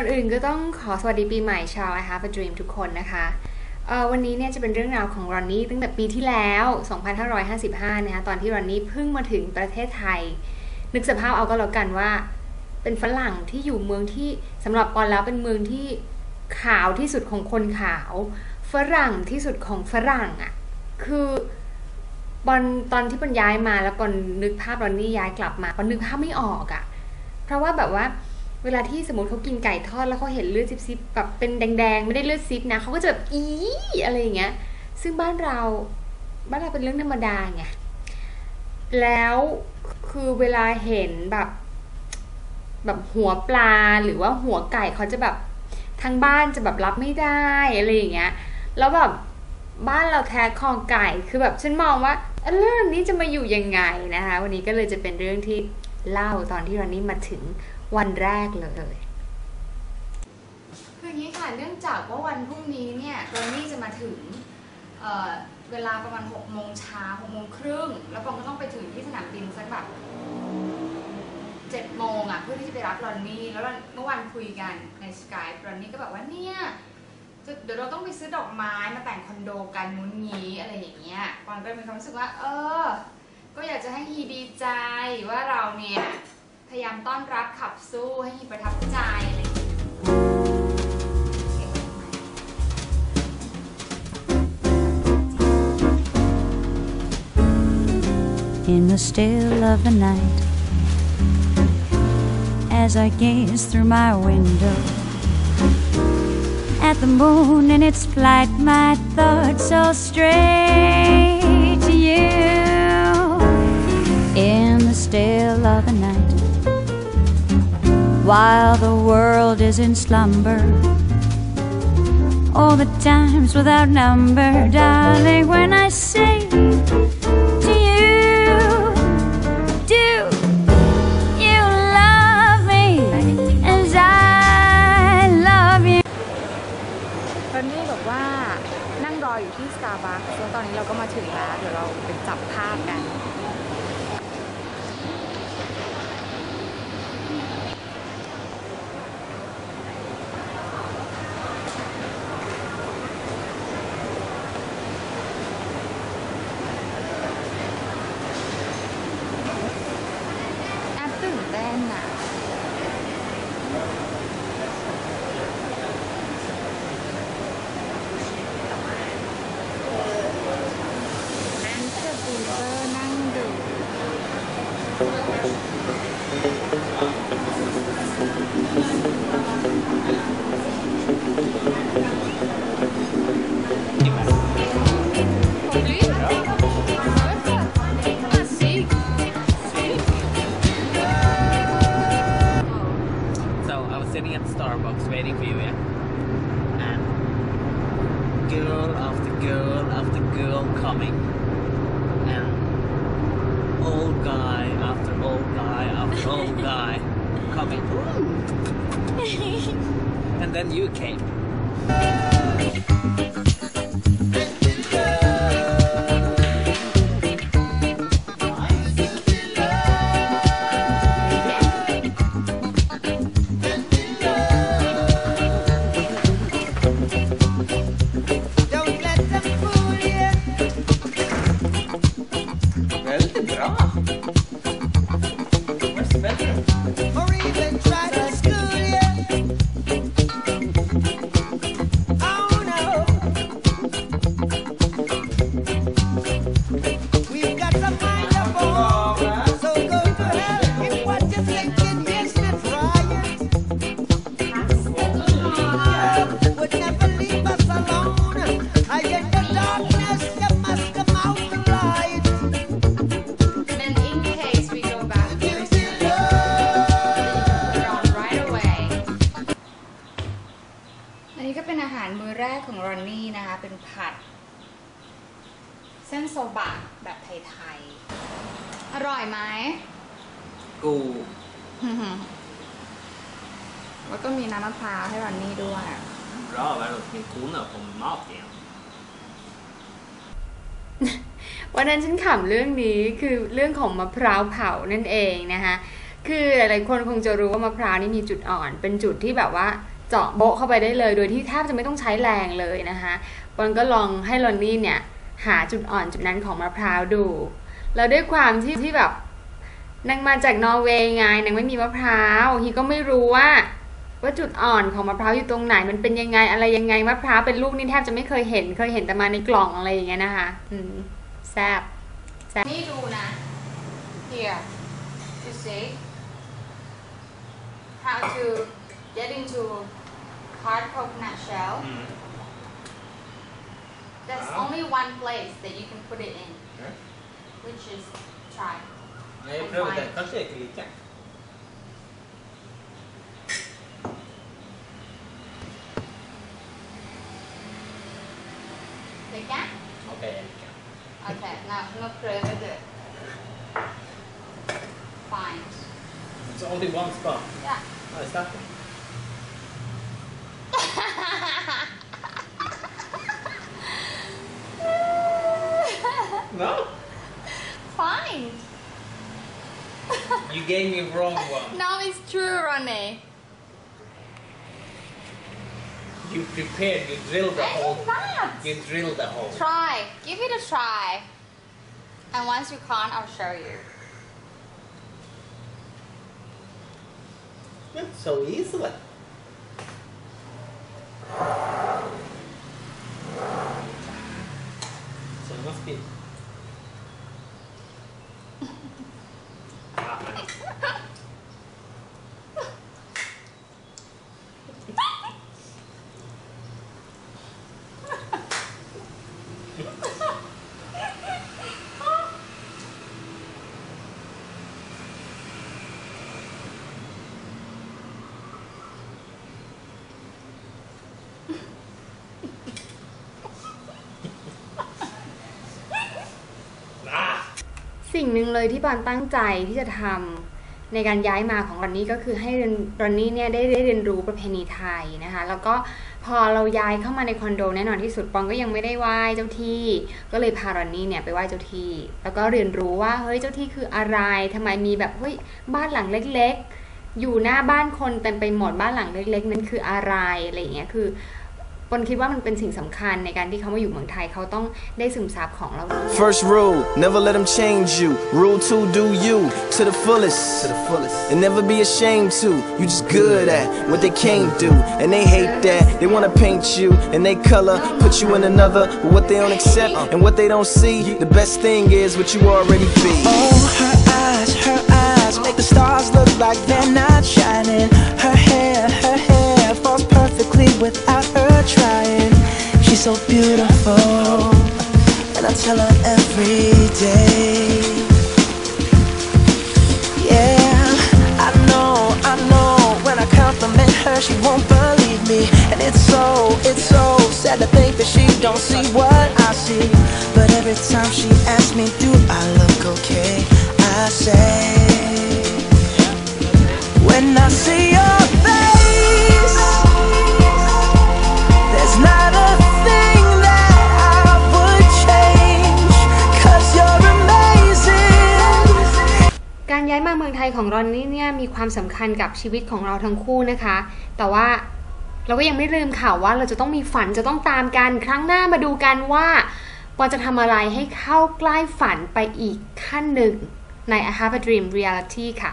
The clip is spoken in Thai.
อนอื่นก็ต้องขอสวัสดีปีใหม่ชาว I Have a Dream ทุกคนนะคะวันนี้เนี่ยจะเป็นเรื่องราวของรอนนี่ตั้งแต่ปีที่แล้ว 2555 นะคะตอนที่รอนนี่เพิ่งมาถึงประเทศไทย นึกสภาพเอาก็แล้วกันว่า เป็นฝรั่งที่อยู่เมืองที่สำหรับปอนแล้วเป็นเมืองที่ขาวที่สุดของคนขาว ฝรั่งที่สุดของฝรั่งอะ่ะคือบอลตอนที่ปอนย้ายมาแล้วปอนนึกภาพรอนนี่ย้ายกลับมาปอนนึกภาพไม่ออกอะ่ะ เพราะว่าแบบว่า เวลาที่สมมติเขากินไก่ทอดแล้วเขาเห็นเลือดซิบๆแบบเป็นแดงๆ ไม่ได้เลือดซิบนะเขาก็จะแบบอีอะไรอย่างเงี้ย ซึ่งบ้านเราบ้านเราเป็นเรื่องธรรมดาไงแล้วคือเวลาเห็นแบบ แบบหัวปลาหรือว่าหัวไก่เขาจะแบบทางบ้านจะแบบรับไม่ได้อะไรอย่างเงี้ย แล้วแบบบ้านเราแท้คอไก่คือแบบฉันมองว่าเอ้ยเรื่องนี้จะมาอยู่ยังไงนะคะ วันนี้ก็เลยจะเป็นเรื่องที่เล่าตอนที่รอนนี่มาถึง วันแรกเลยคืออย่างนี้ค่ะเนื่องจากว่าวันพรุ่งนี้เนี่ยรอนี่จะมาถึงเเวลาประมาณ6โมงเช้า6โมงครึ่งแล้วปองก็ต้องไปถึงที่สนามบินสักแบบ7โมงอะเพื่อที่จะไปรับรอนนี่แล้วเมื่อวันคุยกันในสกายรอนนี่ก็แบบว่าเนี่ยเดี๋ยวเราต้องไปซื้อดอกไม้มาแต่งคอนโดกันนู้นงี้อะไรอย่างเงี้ยปอนก็มีความรู้สึกว่า เออ ก็อยากจะให้ฮีดีใจว่าเราเนี่ย พยายามต้อนรับขับสู้ให้ฮีประทับใจอะไรอย่างเงี้ย in the still of the night. As I gaze through my window at the moon in its flight, my thoughts all stray while the world is in slumber. All the times without number, darling, when I say girl after girl after girl coming. And old guy after old guy after old guy coming. and then you came. แรกของรอนนี่นะคะ เป็นผัด เส้นโซบะแบบไทยๆ อร่อยไหม God. แล้วก็มีน้ำมะพร้าวให้รอนนี่ด้วย Bra, världens min kona på mat igen. วันนั้นฉันขำเรื่องนี้คือเรื่องของมะพร้าวเผานั่นเองนะคะ คือหลายๆคนคงจะรู้ว่ามะพร้าวนี่มีจุดอ่อน เป็นจุดที่แบบว่า เจาะโบะเข้าไปได้เลย โดยที่แทบจะไม่ต้องใช้แรงเลยนะคะปอนก็ลองให้ลอนนี่เนี่ยหาจุดอ่อนจุดนั้นของมะพร้าวดู แล้วด้วยความที่ที่แบบนางมาจากนอร์เวย์ไงนางไม่มีมะพร้าวฮีก็ไม่รู้ว่า ว่าจุดอ่อนของมะพร้าวอยู่ตรงไหน มันเป็นยังไงอะไรยังไงมะพร้าวเป็นลูกนี่แทบจะไม่เคยเห็น เคยเห็นแต่มาในกล่องอะไรอย่างเงี้ยนะคะ อืมแซบแซบนี่ดูนะ here you see how to get into hard coconut shell. Mm-hmm. There's only one place that you can put it in which is try Nej, pröva det. Kanske är lika. they can Okej, okay now pröva det fine. It's only one spot. yeah. Oh, is that one? No? fine You gave me wrong one. now it's true Ronnie You prepared, you drilled the hole. It's not. You drilled the hole. Try. Give it a try. And once you can't, I'll show you. That's so easily. So it must be. สิ่งหนึ่งเลยที่ปอนตั้งใจที่จะทำในการย้ายมาของรอนนี่ก็คือให้เรนรอนนี่เนี่ยได้ได้เรียนรู้ประเพณีไทยนะคะ แล้วก็พอเราย้ายเข้ามาในคอนโดแน่นอนที่สุดปอนก็ยังไม่ได้ไหว้เจ้าที่ ก็เลยพารอนนี่เนี่ยไปไหว้เจ้าที่ แล้วก็เรียนรู้ว่าเฮ้ยเจ้าที่คืออะไรทำไมมีแบบเฮ้ยบ้านหลังเล็ก ๆ อยู่หน้าบ้านคนเต็มไปหมดบ้านหลังเล็ก ๆ นั้นคืออะไรอะไรอย่างเงี้ยคือ ปอนคิดว่ามันเป็นสิ่งสำคัญในการที่เขามาอยู่เมืองไทยเขาต้องได้ซึมซับของเรานี้ First rule, never let them change you. Rule two, do you to the fullest. To the fullest. And never be ashamed to. You just good at what they can't do. And they hate that. They wanna paint you and they color, put you in another. But what they don't accept and what they don't see, the best thing is what you already be. Oh, her eyes, her eyes make the stars look like they're not shining. Her hair, her hair falls perfectly without her trying. She's so beautiful, and I tell her every day. Yeah, I know, I know. When I compliment her, she won't believe me, and it's so, it's so sad to think that she don't see what I see. But every time she asks me, do I look okay? ย้ายมาเมืองไทยของรอนนี่เนี่ยมีความสำคัญกับชีวิตของเราทั้งคู่นะคะ แต่ว่าเราก็ยังไม่ลืมค่ะวว่าเราจะต้องมีฝันจะต้องตามกัน ครั้งหน้ามาดูกันว่าปอนจะทำอะไรให้เข้าใกล้ฝันไปอีกขั้นหนึ่งใน I Have a Dream Reality ค่ะ